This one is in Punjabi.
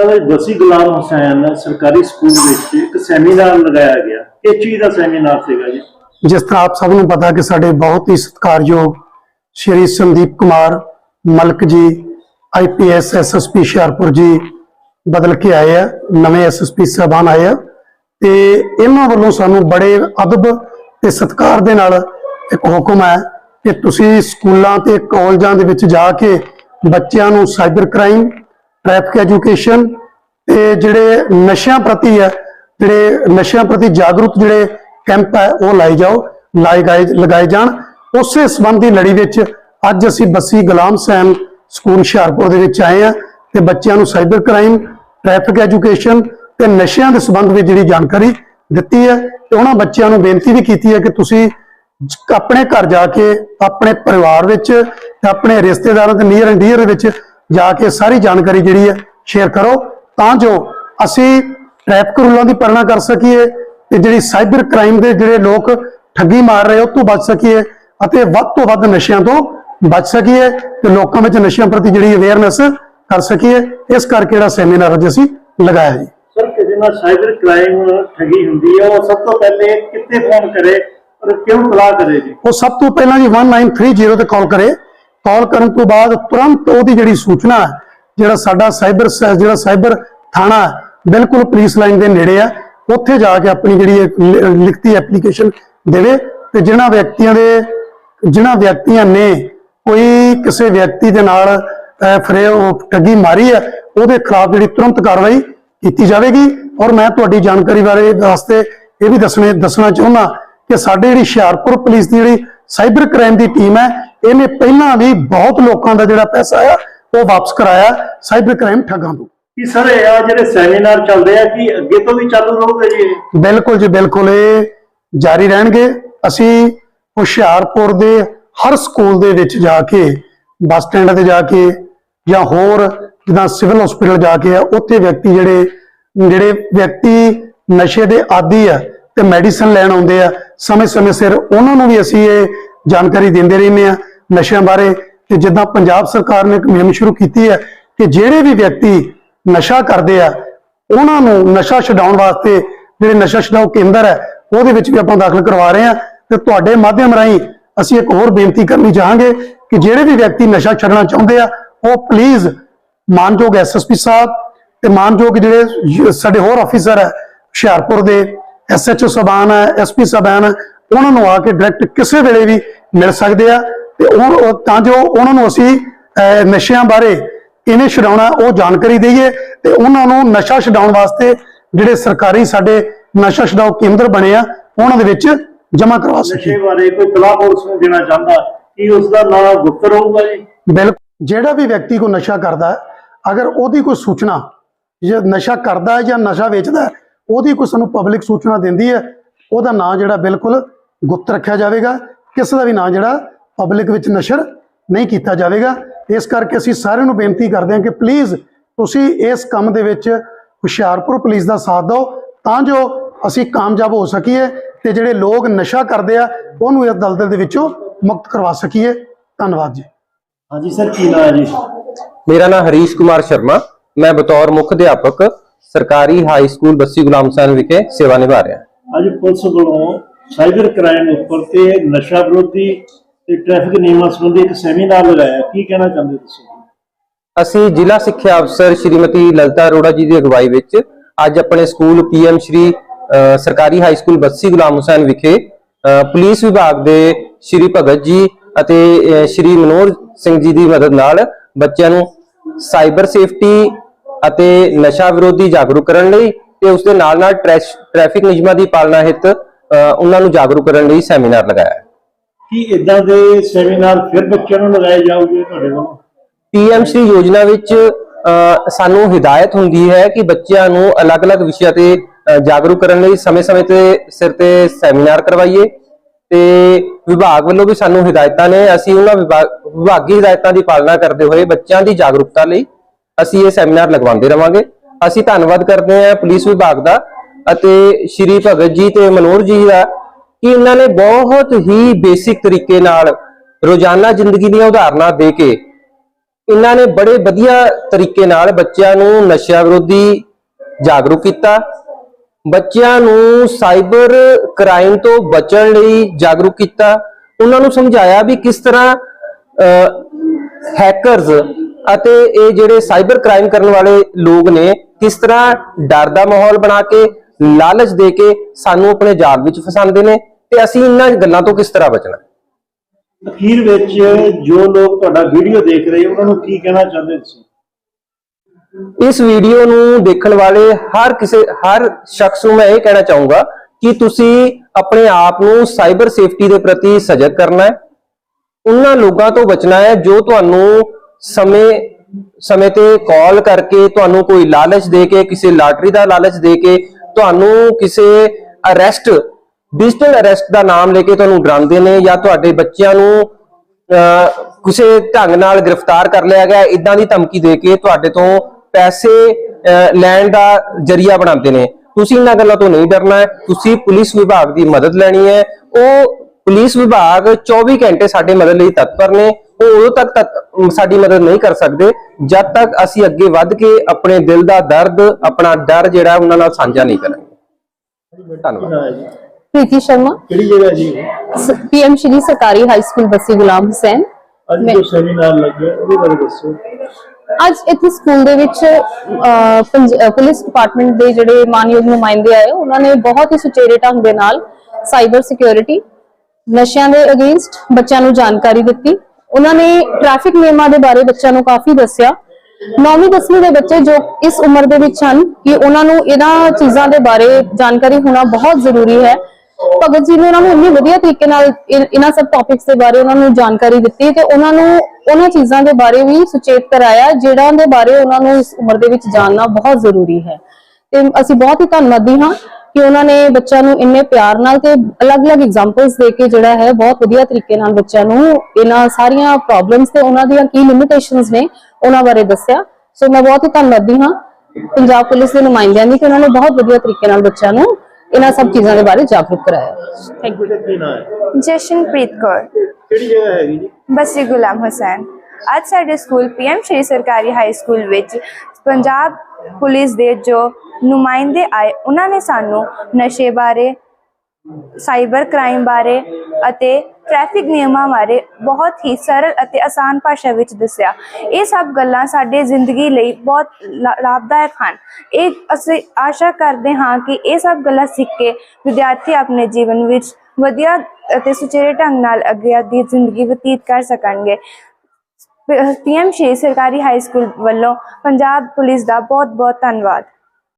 ਸਰ ਬਸੀ ਗੁਲਾਮ ਹੁਸੈਨ ਸਰਕਾਰੀ ਸਕੂਲ ਵਿੱਚ ਇੱਕ ਸੈਮੀਨਾਰ ਲਗਾਇਆ ਗਿਆ। ਇਹ ਚੀਜ਼ ਦਾ ਸੈਮੀਨਾਰ ਸੀਗਾ ਜੀ? ਜਿਸ ਤਰ੍ਹਾਂ ਆਪ ਸਭ ਨੂੰ ਪਤਾ ਕਿ ਸਾਡੇ ਬਹੁਤ ਹੀ ਸਤਿਕਾਰਯੋਗ ਸ਼੍ਰੀ ਸੰਦੀਪ ਕੁਮਾਰ ਮਲਕ ਜੀ ਆਈਪੀਐਸ ਐਸਐਸਪੀ ਹੁਸ਼ਿਆਰਪੁਰ ਜੀ ਬਦਲ ਕੇ ਆਏ ਆ, ਨਵੇਂ ਐਸਐਸਪੀ ਸਾਹਿਬਾਨ ਆਏ ਆ ਤੇ ਇਹਨਾਂ ਵੱਲੋਂ ਸਾਨੂੰ ਬੜੇ ਅਦਬ ਤੇ ਸਤਿਕਾਰ ਦੇ ਨਾਲ ਇੱਕ ਹੁਕਮ ਹੈ ਕਿ ਤੁਸੀਂ ਸਕੂਲਾਂ ਤੇ ਕਾਲਜਾਂ ਦੇ ਵਿੱਚ ਜਾ ਕੇ ਬੱਚਿਆਂ ਨੂੰ ਸਾਈਬਰ ਕ੍ਰਾਈਮ ਟ੍ਰੈਫਿਕ ਐਜੂਕੇਸ਼ਨ ਤੇ ਜਿਹੜੇ ਨਸ਼ਿਆਂ ਪ੍ਰਤੀ ਹੈ, ਜਿਹੜੇ ਨਸ਼ਿਆਂ ਪ੍ਰਤੀ ਜਾਗਰੂਕ ਜਿਹੜੇ ਕੈਂਪ ਹੈ, ਉਹ ਲਾਏ ਜਾਓ, ਲਾਏ ਲਗਾਏ ਜਾਣ। ਉਸੇ ਸੰਬੰਧੀ ਲੜੀ ਵਿੱਚ ਅੱਜ ਅਸੀਂ ਬੱਸੀ ਗੁਲਾਮ ਸੈਨ ਸਕੂਲ ਹੁਸ਼ਿਆਰਪੁਰ ਦੇ ਵਿੱਚ ਆਏ ਆ ਤੇ ਬੱਚਿਆਂ ਨੂੰ ਸਾਈਬਰ ਕ੍ਰਾਈਮ ਟ੍ਰੈਫਿਕ ਐਜੂਕੇਸ਼ਨ ਤੇ ਨਸ਼ਿਆਂ ਦੇ ਸੰਬੰਧ ਵਿੱਚ ਜਿਹੜੀ ਜਾਣਕਾਰੀ ਦਿੱਤੀ ਹੈ ਤੇ ਉਹਨਾਂ ਬੱਚਿਆਂ ਨੂੰ ਬੇਨਤੀ ਵੀ ਕੀਤੀ ਹੈ ਕਿ ਤੁਸੀਂ ਆਪਣੇ ਘਰ ਜਾ ਕੇ ਆਪਣੇ ਪਰਿਵਾਰ ਵਿੱਚ ਆਪਣੇ ਰਿਸ਼ਤੇਦਾਰਾਂ ਦੇ ਨੀਅਰ ਐਂਡ ਡੀਅਰ ਵਿੱਚ ਜਾ ਕੇ ਸਾਰੀ ਜਾਣਕਾਰੀ ਜਿਹੜੀ ਹੈ ਸ਼ੇਅਰ ਕਰੋ ਤਾਂ ਜੋ ਅਸੀਂ ਟ੍ਰੈਫਿਕ ਰੂਲਾਂ ਦੀ ਪਾਲਣਾ ਕਰ ਸਕੀਏ ਤੇ ਜਿਹੜੀ ਸਾਈਬਰ ਕ੍ਰਾਈਮ ਦੇ ਜਿਹੜੇ ਲੋਕ ਠੱਗੀ ਮਾਰ ਰਹੇ ਉਹ ਤੋਂ ਬਚ ਸਕੀਏ ਅਤੇ ਵੱਧ ਤੋਂ ਵੱਧ ਨਸ਼ਿਆਂ ਤੋਂ ਬਚ ਸਕੀਏ ਤੇ ਲੋਕਾਂ ਵਿੱਚ ਨਸ਼ਿਆਂ ਪ੍ਰਤੀ ਜਿਹੜੀ ਅਵੇਅਰਨੈਸ ਕਰ ਸਕੀਏ ਇਸ ਕਰਕੇ ਜਿਹੜਾ ਸੈਮੀਨਾਰ ਅੱਜ ਅਸੀਂ ਲਗਾਇਆ ਜੀ। ਸਰ ਕਿਸੇ ਨਾਲ ਸਾਈਬਰ ਕ੍ਰਾਈਮ ਠੱਗੀ ਹੁੰਦੀ ਹੈ ਉਹ ਸਭ ਤੋਂ ਪਹਿਲੇ ਕਿੱਥੇ ਫੋਨ ਕਰੇ ਔਰ ਕਿਉਂ ਤਲਾਹ ਕਰੇ ਜੀ? ਉਹ ਸਭ ਤੋਂ ਪਹਿਲਾਂ ਜੀ 1930 ਤੇ ਕਾਲ ਕਰੇ। ਕਾਲ ਕਰਨ ਤੋਂ ਬਾਅਦ ਤੁਰੰਤ ਉਹਦੀ ਜਿਹੜੀ ਸੂਚਨਾ ਹੈ ਜਿਹੜਾ ਸਾਡਾ ਸਾਈਬਰ ਸੈ- ਜਿਹੜਾ ਸਾਈਬਰ ਥਾਣਾ ਹੈ, ਬਿਲਕੁਲ ਪੁਲਿਸ ਲਾਈਨ ਦੇ ਨੇੜੇ ਆ ਉੱਥੇ ਜਾ ਕੇ ਆਪਣੀ ਜਿਹੜੀ ਲਿਖਤੀ ਐਪਲੀਕੇਸ਼ਨ ਦੇਵੇ ਤੇ ਜਿਨ੍ਹਾਂ ਵਿਅਕਤੀਆਂ ਦੇ ਜਿਨ੍ਹਾਂ ਵਿਅਕਤੀਆਂ ਨੇ ਕੋਈ ਕਿਸੇ ਵਿਅਕਤੀ ਦੇ ਨਾਲ ਫਰੇ ਠੱਗੀ ਮਾਰੀ ਹੈ ਉਹਦੇ ਖਿਲਾਫ ਜਿਹੜੀ ਤੁਰੰਤ ਕਾਰਵਾਈ ਕੀਤੀ ਜਾਵੇਗੀ। ਔਰ ਮੈਂ ਤੁਹਾਡੀ ਜਾਣਕਾਰੀ ਬਾਰੇ ਵਾਸਤੇ ਇਹ ਵੀ ਦੱਸਣੇ ਦੱਸਣਾ ਚਾਹੁੰਦਾ ਕਿ ਸਾਡੇ ਜਿਹੜੀ ਹੁਸ਼ਿਆਰਪੁਰ ਪੁਲਿਸ ਦੀ ਜਿਹੜੀ ਸਾਈਬਰ ਕ੍ਰਾਈਮ ਦੀ ਟੀਮ ਹੈ ਇਹਨੇ ਪਹਿਲਾਂ ਵੀ ਬਹੁਤ ਲੋਕਾਂ ਦਾ ਜਿਹੜਾ ਪੈਸਾ ਆ ਉਹ ਵਾਪਸ ਕਰਾਇਆ ਸਾਈਬਰ ਕ੍ਰਾਈਮ ਠੱਗਾਂ ਤੋਂ। ਕੀ ਸਰ ਇਹ ਆ ਜਿਹੜੇ ਸੈਮੀਨਾਰ ਚੱਲਦੇ ਆ ਕਿ ਅੱਗੇ ਤੋਂ ਵੀ ਚਾਲੂ ਰਹੂਗੇ ਜੀ? ਬਿਲਕੁਲ ਜੀ ਬਿਲਕੁਲ ਇਹ ਜਾਰੀ ਰਹਿਣਗੇ। ਅਸੀਂ ਹੁਸ਼ਿਆਰਪੁਰ ਦੇ ਹਰ ਸਕੂਲ ਦੇ ਵਿੱਚ ਜਾ ਕੇ ਬੱਸ ਸਟੈਂਡ ਤੇ ਜਾ ਕੇ ਜਾਂ ਹੋਰ ਜਿੱਦਾਂ ਸਿਵਲ ਹਸਪੀਟਲ ਜਾ ਕੇ ਆ ਉੱਥੇ ਵਿਅਕਤੀ ਜਿਹੜੇ ਜਿਹੜੇ ਵਿਅਕਤੀ ਨਸ਼ੇ ਦੇ ਆਦੀ ਆ ਤੇ ਮੈਡੀਸਨ ਲੈਣ ਆਉਂਦੇ ਆ ਸਮੇਂ-ਸਮੇਂ ਸਿਰ ਉਹਨਾਂ ਨੂੰ ਵੀ ਅਸੀਂ ਇਹ ਜਾਣਕਾਰੀ ਦਿੰਦੇ ਰਹਿੰਦੇ ਆ। ਨਸ਼ਿਆਂ ਬਾਰੇ ਤੇ ਜਿੱਦਾਂ ਪੰਜਾਬ ਸਰਕਾਰ ਨੇ ਇੱਕ ਮੁਹਿੰਮ ਸ਼ੁਰੂ ਕੀਤੀ ਹੈ ਕਿ ਜਿਹੜੇ ਵੀ ਵਿਅਕਤੀ ਨਸ਼ਾ ਕਰਦੇ ਆ, ਉਹਨਾਂ ਨੂੰ ਨਸ਼ਾ ਛਡਾਉਣ ਵਾਸਤੇ ਜਿਹੜੇ ਨਸ਼ਾ ਛਡਾਓ ਕੇਂਦਰ ਹੈ, ਉਹਦੇ ਵਿੱਚ ਵੀ ਆਪਾਂ ਦਾਖਲ ਕਰਵਾ ਰਹੇ ਹਾਂ ਤੇ ਤੁਹਾਡੇ ਮਾਧਿਅਮ ਰਾਹੀਂ ਅਸੀਂ ਇੱਕ ਹੋਰ ਬੇਨਤੀ ਕਰਨੀ ਚਾਹਾਂਗੇ ਕਿ ਜਿਹੜੇ ਵੀ ਵਿਅਕਤੀ ਨਸ਼ਾ ਛੱਡਣਾ ਚਾਹੁੰਦੇ ਆ, ਉਹ ਪਲੀਜ਼ ਮਾਨਯੋਗ ਐਸਐਸਪੀ ਸਾਹਿਬ ਤੇ ਮਾਨਯੋਗ ਜਿਹੜੇ ਸਾਡੇ ਹੋਰ ਅਫੀਸਰ ਹੈ, ਹੁਸ਼ਿਆਰਪੁਰ ਦੇ ਐਸਐਚਓ ਸਬਾਨ ਹੈ ਐਸਪੀ ਸਬਾਨ ਹੈ, ਉਹਨਾਂ ਨੂੰ ਆ ਕੇ ਡਾਇਰੈਕਟ ਕਿਸੇ ਵੇਲੇ ਵੀ ਮਿਲ ਸਕਦੇ ਆ। ਤੇ ਉਹ ਤਾਂ ਜੋ ਉਹਨਾਂ ਨੂੰ ਅਸੀਂ ਨਸ਼ਿਆਂ ਬਾਰੇ ਕਿਵੇਂ ਛਡਾਉਣਾ ਉਹ ਜਾਣਕਾਰੀ ਦਈਏ ਤੇ ਉਹਨਾਂ ਨੂੰ ਨਸ਼ਾ ਛਡਾਉਣ ਵਾਸਤੇ ਜਿਹੜੇ ਸਰਕਾਰੀ ਸਾਡੇ ਨਸ਼ਾ ਛਡਾਓ ਕੇਂਦਰ ਬਣੇ ਆ ਉਹਨਾਂ ਦੇ ਵਿੱਚ ਜਮ੍ਹਾਂ ਕਰਵਾ ਨਸ਼ੇ ਸਕੀਏ ਬਾਰੇ ਕੋਈ ਤਲਾਹ ਪੁਲਿਸ ਨੂੰ ਦੇਣਾ ਚਾਹੁੰਦਾ ਕੀ ਉਸ ਦਾ ਨਾਮ ਗੁਪਤ ਰਹੂਗਾ ਜੀ? ਬਿਲਕੁਲ ਜਿਹੜਾ ਵੀ ਵਿਅਕਤੀ ਕੋ ਨਸ਼ਾ ਕਰਦਾ ਹੈ ਅਗਰ ਉਹਦੀ ਕੋਈ ਸੂਚਨਾ ਜੇ ਨਸ਼ਾ ਕਰਦਾ ਹੈ ਜਾਂ ਨਸ਼ਾ ਵੇਚਦਾ ਹੈ ਉਹਦੀ ਕੋਈ ਸਾਨੂੰ ਪਬਲਿਕ ਸੂਚਨਾ ਦਿੰਦੀ ਹੈ ਉਹਦਾ ਨਾਂ ਜਿਹੜਾ ਬਿਲਕੁਲ ਗੁਪਤ ਰੱਖਿਆ ਜਾਵੇਗਾ ਕਿਸੇ ਦਾ ਵੀ ਨਾਂ ਜਿਹੜਾ ਪਬਲਿਕ ਵਿੱਚ ਨਸ਼ਰ ਨਹੀਂ ਕੀਤਾ ਜਾਵੇਗਾ। ਇਸ ਕਰਕੇ ਅਸੀਂ ਸਾਰਿਆਂ ਨੂੰ ਬੇਨਤੀ ਕਰਦੇ ਹਾਂ ਕਿ ਪਲੀਜ਼ ਤੁਸੀਂ ਇਸ ਕੰਮ ਦੇ ਵਿੱਚ ਹੁਸ਼ਿਆਰਪੁਰ ਪੁਲਿਸ ਦਾ ਸਾਥ ਦਿਓ ਤਾਂ ਜੋ ਅਸੀਂ ਕਾਮਯਾਬ ਹੋ ਸਕੀਏ ਤੇ ਜਿਹੜੇ ਲੋਕ ਨਸ਼ਾ ਕਰਦੇ ਆ ਉਹਨੂੰ ਇਸ ਦਲਦਲ ਦੇ ਵਿੱਚੋਂ ਮੁਕਤ ਕਰਵਾ ਸਕੀਏ। ਧੰਨਵਾਦ ਜੀ। ਹਾਂਜੀ ਸਰ ਕੀ ਨਾਮ ਹੈ ਜੀ? ਮੇਰਾ ਨਾਮ ਹਰੀਸ਼ ਕੁਮਾਰ ਸ਼ਰਮਾ। ਮੈਂ ਬਤੌਰ ਮੁੱਖ ਅਧਿਆਪਕ ਸਰਕਾਰੀ ਹਾਈ ਸਕੂਲ ਬੱਸੀ ਗੁਲਾਮ ਹੁਸੈਨ ਵਿਖੇ ਸੇਵਾ ਨਿਭਾ ਰਿਹਾ। ਅੱਜ ਪੁਲਿਸ ਵੱਲੋਂ ਸਾਈਬਰ ਕ੍ਰਾਈਮ ਉੱਪਰ ਤੇ ਨਸ਼ਾ ਵਿਰੋਧੀ ਤੇ ਟ੍ਰੈਫਿਕ ਨਿਯਮਾਂ ਸੰਬੰਧੀ ਇੱਕ ਸੈਮੀਨਾਰ ਲਗਾਇਆ ਕੀ ਕਹਿਣਾ ਚਾਹੁੰਦੇ ਤੁਸੀਂ? ਅਸੀਂ ਜ਼ਿਲ੍ਹਾ ਸਿੱਖਿਆ ਅਫਸਰ ਸ਼੍ਰੀਮਤੀ ਲਲਿਤਾ ਅਰੋੜਾ ਜੀ ਦੀ ਅਗਵਾਈ ਵਿੱਚ ਅੱਜ ਆਪਣੇ ਸਕੂਲ ਪੀਐਮ ਸ਼੍ਰੀ ਸਰਕਾਰੀ ਹਾਈ ਸਕੂਲ ਬੱਸੀ ਗੁਲਾਮ ਹੁਸੈਨ ਵਿਖੇ ਪੁਲਿਸ ਵਿਭਾਗ ਦੇ ਸ਼੍ਰੀ ਭਗਤ ਜੀ ਅਤੇ ਸ਼੍ਰੀ ਮਨੋਹਰ ਸਿੰਘ ਜੀ ਦੀ ਮਦਦ ਨਾਲ ਬੱਚਿਆਂ ਨੂੰ ਸਾਈਬਰ ਸੇਫਟੀ ਅਤੇ ਨਸ਼ਾ ਵਿਰੋਧੀ ਜਾਗਰੂਕ ਕਰਨ ਲਈ ਤੇ ਉਸ ਦੇ ਨਾਲ ਨਾਲ ਟ੍ਰੈਸ਼- ਟ੍ਰੈਫਿਕ ਨਿਯਮਾਂ ਦੀ ਪਾਲਣਾ ਹਿੱਤ ਅ, ਉਹਨਾਂ ਨੂੰ ਜਾਗਰੂਕ ਕਰਨ ਲਈ ਸੈਮੀਨਾਰ ਲਗਾਇਆ ਕੀ ਇਦਾਂ ਦੇ ਸੈਮੀਨਾਰ ਫਿਰ ਬੱਚਿਆਂ ਨੂੰ ਲਗਾਏ ਜਾਊਗੇ ਤੁਹਾਡੇ ਵੱਲੋਂ? ਪੀਐਮ ਯੋਜਨਾ ਵਿੱਚ ਸਾਨੂੰ ਹਿਦਾਇਤ ਹੁੰਦੀ ਹੈ ਕਿ ਬੱਚਿਆਂ ਨੂੰ ਅਲੱਗ-ਅਲੱਗ ਵਿਸ਼ਿਆਂ ਤੇ ਜਾਗਰੂਕ ਕਰਨ ਲਈ ਸਮੇਂ-ਸਮੇਂ ਤੇ ਸਿਰ ਤੇ ਸੈਮੀਨਾਰ ਕਰਵਾਈਏ ਤੇ ਵਿਭਾਗ ਵੱਲੋਂ ਵੀ ਸਾਨੂੰ ਹਿਦਾਇਤਾਂ ਨੇ। ਅਸੀਂ ਉਹਨਾਂ ਵਿਭਾਗੀ ਹਿਦਾਇਤਾਂ ਦੀ ਪਾਲਣਾ ਕਰਦੇ ਹੋਏ ਬੱਚਿਆਂ ਦੀ ਜਾਗਰੂਕਤਾ ਲਈ ਅਸੀਂ ਇਹ ਸੈਮੀਨਾਰ ਲਗਵਾਉਂਦੇ ਰਵਾਂਗੇ। ਅਸੀਂ ਧੰਨਵਾਦ ਕਰਦੇ ਹਾਂ ਪੁਲਿਸ ਵਿਭਾਗ ਦਾ ਅਤੇ ਸ਼੍ਰੀ ਭਗਤ ਜੀ ਤੇ ਮਨੋਹਰ ਜੀ ਦਾ ਕਿ ਇਹਨਾਂ ਨੇ ਬਹੁਤ ਹੀ ਬੇਸਿਕ ਤਰੀਕੇ ਨਾਲ ਰੋਜ਼ਾਨਾ ਜ਼ਿੰਦਗੀ ਦੀਆਂ ਉਦਾਹਰਨਾਂ ਦੇ ਕੇ ਇਹਨਾਂ ਨੇ ਬੜੇ ਵਧੀਆ ਤਰੀਕੇ ਨਾਲ ਬੱਚਿਆਂ ਨੂੰ ਨਸ਼ਿਆਂ ਵਿਰੋਧੀ ਜਾਗਰੂਕ ਕੀਤਾ। ਬੱਚਿਆਂ ਨੂੰ ਸਾਈਬਰ ਕ੍ਰਾਈਮ ਤੋਂ ਬਚਣ ਲਈ ਜਾਗਰੂਕ ਕੀਤਾ। ਉਹਨਾਂ ਨੂੰ ਸਮਝਾਇਆ ਵੀ ਕਿਸ ਤਰ੍ਹਾਂ ਹੈਕਰਸ ਅਤੇ ਇਹ ਜਿਹੜੇ ਸਾਈਬਰ ਕ੍ਰਾਈਮ ਕਰਨ ਵਾਲੇ ਲੋਕ ਨੇ ਕਿਸ ਤਰ੍ਹਾਂ ਡਰ ਦਾ ਮਾਹੌਲ ਬਣਾ ਕੇ ਲਾਲਚ ਦੇ ਕੇ ਸਾਨੂੰ ਆਪਣੇ ਜਾਲ ਵਿੱਚ ਫਸਾਉਂਦੇ ਨੇ ਤੇ ਅਸੀਂ ਇਹਨਾਂ ਗੱਲਾਂ ਤੋਂ ਕਿਸ ਤਰ੍ਹਾਂ ਬਚਣਾ? ਅਖੀਰ ਵਿੱਚ ਜੋ ਲੋਕ ਤੁਹਾਡਾ ਵੀਡੀਓ ਦੇਖ ਰਹੇ ਉਹਨਾਂ ਨੂੰ ਕੀ ਕਹਿਣਾ ਚਾਹੁੰਦੇ ਤੁਸੀਂ? ਇਸ ਵੀਡੀਓ ਨੂੰ ਦੇਖਣ ਵਾਲੇ ਹਰ ਕਿਸੇ ਹਰ ਸ਼ਖਸ ਨੂੰ ਮੈਂ ਇਹ ਕਹਿਣਾ ਚਾਹੂੰਗਾ ਕਿ ਤੁਸੀਂ ਆਪਣੇ ਆਪ ਨੂੰ ਸਾਈਬਰ ਸੇਫਟੀ ਦੇ ਪ੍ਰਤੀ ਸਜਗ ਕਰਨਾ ਹੈ। ਉਹਨਾਂ ਲੋਕਾਂ ਤੋਂ ਬਚਣਾ ਹੈ ਜੋ ਤੁਹਾਨੂੰ ਸਮੇਂ ਸਮੇਂ ਤੇ ਕਾਲ ਕਰਕੇ ਤੁਹਾਨੂੰ ਕੋਈ ਲਾਲਚ ਦੇ ਕੇ ਕਿਸੇ ਲਾਟਰੀ ਦਾ ਲਾਲਚ ਦੇ ਕੇ ਤੁਹਾਨੂੰ ਕਿਸੇ ਅਰੈਸਟ ਡਿਜੀਟਲ ਅਰੈਸਟ ਦਾ ਨਾਮ ਲੈ ਕੇ ਤੁਹਾਨੂੰ ਡਰਾਉਂਦੇ ਨੇ ਜਾਂ ਤੁਹਾਡੇ ਬੱਚਿਆਂ ਨੂੰ ਕਿਸੇ ਢੰਗ ਨਾਲ ਗ੍ਰਿਫਤਾਰ ਕਰ ਲਿਆ ਗਿਆ ਇਦਾਂ ਦੀ ਧਮਕੀ ਦੇ ਕੇ ਤੁਹਾਡੇ ਤੋਂ ਪੈਸੇ ਅਹ, ਲੈਣ ਦਾ ਜਰੀਆ ਬਣਾਉਂਦੇ ਨੇ। ਤੁਸੀਂ ਇਹਨਾਂ ਗੱਲਾਂ ਤੋਂ ਨਹੀਂ ਡਰਨਾ ਤੁਸੀਂ ਪੁਲਿਸ ਵਿਭਾਗ ਦੀ ਮਦਦ ਲੈਣੀ ਹੈ। ਉਹ ਪੁਲਿਸ ਵਿਭਾਗ 24 ਘੰਟੇ ਸਾਡੇ ਮਦਦ ਲਈ ਤਤਪਰ ਨੇ। ਉਹ ਉਦੋਂ ਤੱਕ ਤੱਕ ਸਾਡੀ ਮਦਦ ਨਹੀਂ ਕਰ ਸਕਦੇ। ਜਦ ਤੱਕ ਅਸੀਂ ਅੱਗੇ ਵੱਧ ਕੇ ਆਪਣੇ ਦਿਲ ਦਾ ਦਰਦ ਆਪਣਾ ਡਰ ਜਿਹੜਾ ਉਹਨਾਂ ਨਾਲ ਸਾਂਝਾ ਨਹੀਂ ਕਰਾਂਗੇ। ਧੰਨਵਾਦ। ਪ੍ਰੀਤੀ ਸ਼ਰਮਾ। ਕਿਹੜੀ ਜਗ੍ਹਾ ਜੀ? ਪੀਐਮ ਸ਼੍ਰੀ ਸਰਕਾਰੀ ਹਾਈ ਸਕੂਲ ਬੱਸੀ ਗੁਲਾਮ ਹੁਸੈਨ। ਅੱਜ ਜੋ ਸੈਮੀਨਾਰ ਲੱਗਿਆ ਉਹਦੇ ਬਾਰੇ ਦੱਸੋ। ਅੱਜ ਇੱਥੇ ਸਕੂਲ ਦੇ ਵਿੱਚ ਪੁਲਿਸ ਡਿਪਾਰਟਮੈਂਟ ਦੇ ਜਿਹੜੇ ਮਾਨਯੋਗ ਨੁਮਾਇੰਦੇ ਆਏ ਉਹਨਾਂ ਨੇ ਬਹੁਤ ਹੀ ਸੁਚੇਰੇ ਢੰਗ ਦੇ ਨਾਲ ਸਾਈਬਰ ਸਿਕਿਉਰਿਟੀ ਨਸ਼ਿਆਂ ਦੇ ਅਗੇਂਸਟ ਬੱਚਿਆਂ ਨੂੰ ਜਾਣਕਾਰੀ ਦਿੱਤੀ। ਉਹਨਾਂ ਨੇ ਟ੍ਰੈਫਿਕ ਨਿਯਮਾਂ ਦੇ ਬਾਰੇ ਬੱਚਿਆਂ ਨੂੰ ਕਾਫੀ ਦੱਸਿਆ। 9ਵੀਂ 10ਵੀਂ ਦੇ ਬੱਚੇ ਜੋ ਇਸ ਉਮਰ ਦੇ ਵਿੱਚ ਹਨ, ਕਿ ਉਹਨਾਂ ਨੂੰ ਇਹਨਾਂ ਚੀਜ਼ਾਂ ਦੇ ਬਾਰੇ ਜਾਣਕਾਰੀ ਹੋਣਾ ਬਹੁਤ ਜ਼ਰੂਰੀ ਹੈ। ਭਗਤ ਜੀ ਨੇ ਉਹਨਾਂ ਨੂੰ ਇੰਨੀ ਵਧੀਆ ਤਰੀਕੇ ਨਾਲ ਇਹਨਾਂ ਸਭ ਟੌਪਿਕਸ ਦੇ ਬਾਰੇ ਉਹਨਾਂ ਨੂੰ ਜਾਣਕਾਰੀ ਦਿੱਤੀ ਤੇ ਉਹਨਾਂ ਨੂੰ ਉਹਨਾਂ ਚੀਜ਼ਾਂ ਦੇ ਬਾਰੇ ਵੀ ਸੁਚੇਤ ਕਰਾਇਆ, ਜਿਹੜਾ ਦੇ ਬਾਰੇ ਉਹਨਾਂ ਨੂੰ ਇਸ ਉਮਰ ਦੇ ਵਿੱਚ ਜਾਣਨਾ ਬਹੁਤ ਜ਼ਰੂਰੀ ਹੈ। ਤੇ ਅਸੀਂ ਬਹੁਤ ਹੀ ਧੰਨਵਾਦੀ ਹਾਂ। ਕਿ ਉਹਨਾਂ ਨੇ ਬੱਚਿਆਂ ਨੂੰ ਇੰਨੇ ਪਿਆਰ ਨਾਲ ਤੇ ਅਲੱਗ-ਅਲੱਗ ਐਗਜ਼ਾਮਪਲਸ ਦੇ ਕੇ ਜਿਹੜਾ ਹੈ ਬਹੁਤ ਵਧੀਆ ਤਰੀਕੇ ਨਾਲ ਬੱਚਿਆਂ ਨੂੰ ਇਹਨਾਂ ਸਾਰੀਆਂ ਪ੍ਰੋਬਲਮਸ ਤੇ ਉਹਨਾਂ ਦੀਆਂ ਕੀ ਲਿਮਿਟੇਸ਼ਨਸ ਨੇ ਉਹਨਾਂ ਬਾਰੇ ਦੱਸਿਆ। ਸੋ ਮੈਂ ਬਹੁਤ ਹੀ ਧੰਨਵਾਦੀ ਹਾਂ। ਪੰਜਾਬ ਪੁਲਿਸ ਦੇ ਨੁਮਾਇੰਦਿਆਂ ਦੀ ਕਿ ਉਹਨਾਂ ਨੇ ਬਹੁਤ ਵਧੀਆ ਤਰੀਕੇ ਨਾਲ ਬੱਚਿਆਂ ਨੂੰ ਇਹਨਾਂ ਸਭ ਚੀਜ਼ਾਂ ਦੇ ਬਾਰੇ ਜਾਗਰੂਕ ਕਰਾਇਆ। Thank you Jashanpreet Kaur. ਕਿਹੜੀ ਜਗ੍ਹਾ ਹੈਗੀ ਜੀ? ਬਸੀ ਗੁਲਾਮ ਹੁਸੈਨ। ਅੱਜ ਸਾਡੇ ਸਕੂਲ ਪੀਐਮ ਸ਼੍ਰੀ ਸਰਕਾਰੀ ਹਾਈ ਸਕੂਲ ਵਿੱਚ ਪੰਜਾਬ ਪੁਲਿਸ ਦੇ ਜੋ ਨੁਮਾਇੰਦੇ ਆਏ, ਉਹਨਾਂ ਨੇ ਸਾਨੂੰ ਨਸ਼ੇ ਬਾਰੇ, ਸਾਈਬਰ ਕ੍ਰਾਈਮ ਬਾਰੇ ਅਤੇ ਟ੍ਰੈਫਿਕ ਨਿਯਮਾਂ ਬਾਰੇ ਬਹੁਤ ਹੀ ਸਰਲ ਅਤੇ ਆਸਾਨ ਭਾਸ਼ਾ ਵਿੱਚ ਦੱਸਿਆ। ਇਹ ਸਭ ਗੱਲਾਂ ਸਾਡੇ ਜ਼ਿੰਦਗੀ ਲਈ ਬਹੁਤ ਲਾ- ਲਾਭਦਾਇਕ ਹਨ। ਇਹ ਅਸੀਂ ਆਸ਼ਾ ਕਰਦੇ ਹਾਂ ਕਿ ਇਹ ਸਭ ਗੱਲਾਂ ਸਿੱਖ ਕੇ ਵਿਦਿਆਰਥੀ ਆਪਣੇ ਜੀਵਨ ਵਿੱਚ ਵਧੀਆ ਅਤੇ ਸੁਚੇਰੇ ਢੰਗ ਨਾਲ ਅੱਗੇ ਦੀ ਜ਼ਿੰਦਗੀ ਬਤੀਤ ਕਰ ਸਕਣਗੇ। ਪੀਐਮ ਸ਼੍ਰੀ ਸਰਕਾਰੀ ਹਾਈ ਸਕੂਲ ਵੱਲੋਂ ਪੰਜਾਬ ਪੁਲਿਸ ਦਾ ਬਹੁਤ ਬਹੁਤ ਧੰਨਵਾਦ।